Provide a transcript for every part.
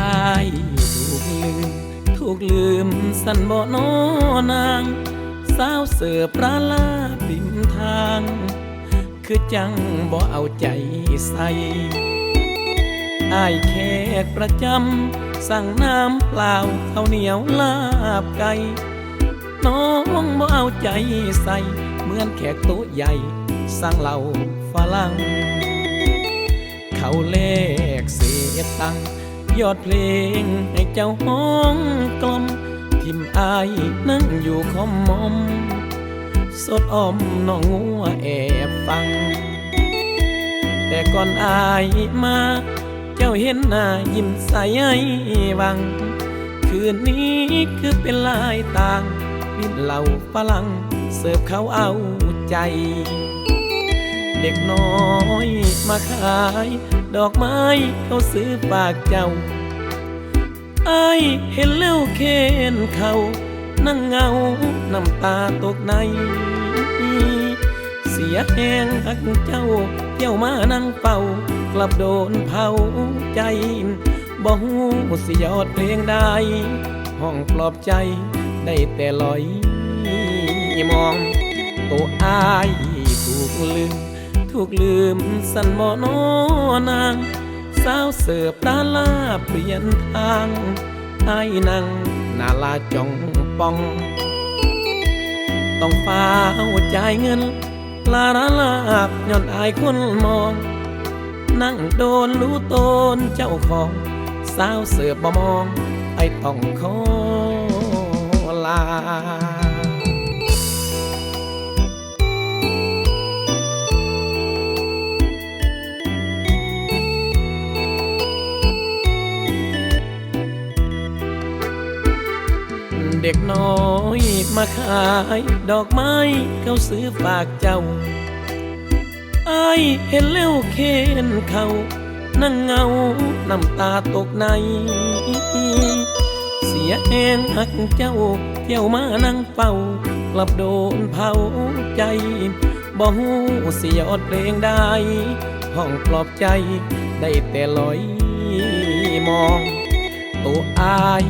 อายถูกลืม ถูกลืมสันบ่นอนางสาวเสือปลาลาบิมทาง คือจังบ่เอาใจใส่อายแขกประจำ สั่งน้ำเปล่าข้าวเหนียวลาบไก่น้องบ่เอาใจใส่ เหมือนแขกโต๊ะใหญ่ สั่งเหล่าฝรั่งเขาเลกเสียตังค์ ยอดเพลงให้เจ้าห้องกลมทิมอายนั่งอยู่คอมมอม สดอมน้องงัวแอบฟัง แต่ก่อนอายมา เจ้าเห็นหน้ายิ้มใสให้วัง คืนนี้คือเป็นลายต่างบินเหล่าฝรั่งเสิร์ฟเขาเอาใจ เด็กน้อยมาขาย ดอกไม้เขาซื้อฝากเจ้าไอเห็นแล้วเค้นเขานั่งเงา น้ำตาตกใน เสียแหงหักเจ้าเที่ยวมานั่งเฝ้ากลับโดนเผาใจบ่ฮู้สิยอดเพลงใดห้องปลอบใจได้แต่ลอยมองตัวอายถูกลืม ถูกลืมสันบ่นอนาง สาวเสิร์ฟตาลาเปลี่ยนทางไอายนั่งนาลาจองปอง ต้องฟ้าวจ่ายเงิน ลาลาลาบย้อนอายคนมอง นั่งโดนรู้ตนเจ้าของ สาวเสิร์ฟบ่มอง ไอ้ต้องขอ เด็กน้อยมาขายดอกไม้เขาซื้อฝากเจ้าอายเห็นแล้วเค้นเขานั่งเงาน้ำตาตกใน เสียแหงหักเจ้า เที่ยวมานั่งเฝ้ากลับโดนเผาใจบ่ฮู้สิยอดเพลงได้ ห้องปลอบใจได้แต่ลอยมองตัวอาย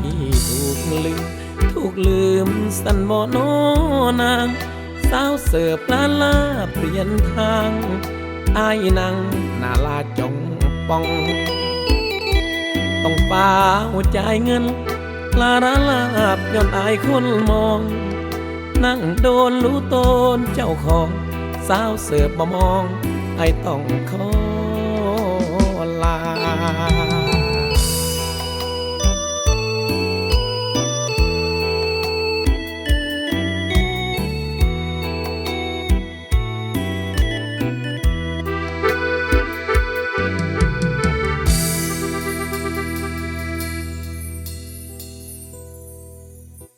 ถูกลืม ถูกลืมสันบ่นนางสาวเสิร์ฟลาลาเปลี่ยนทางอายนั่งนาลาจงปอง ต้องฟ้าหัวใจเงิน ลาลาลาบย้อนอายคนมอง นั่งโดนรู้ตนเจ้าของสาวเสิร์ฟบ่มองไอต้องขอลา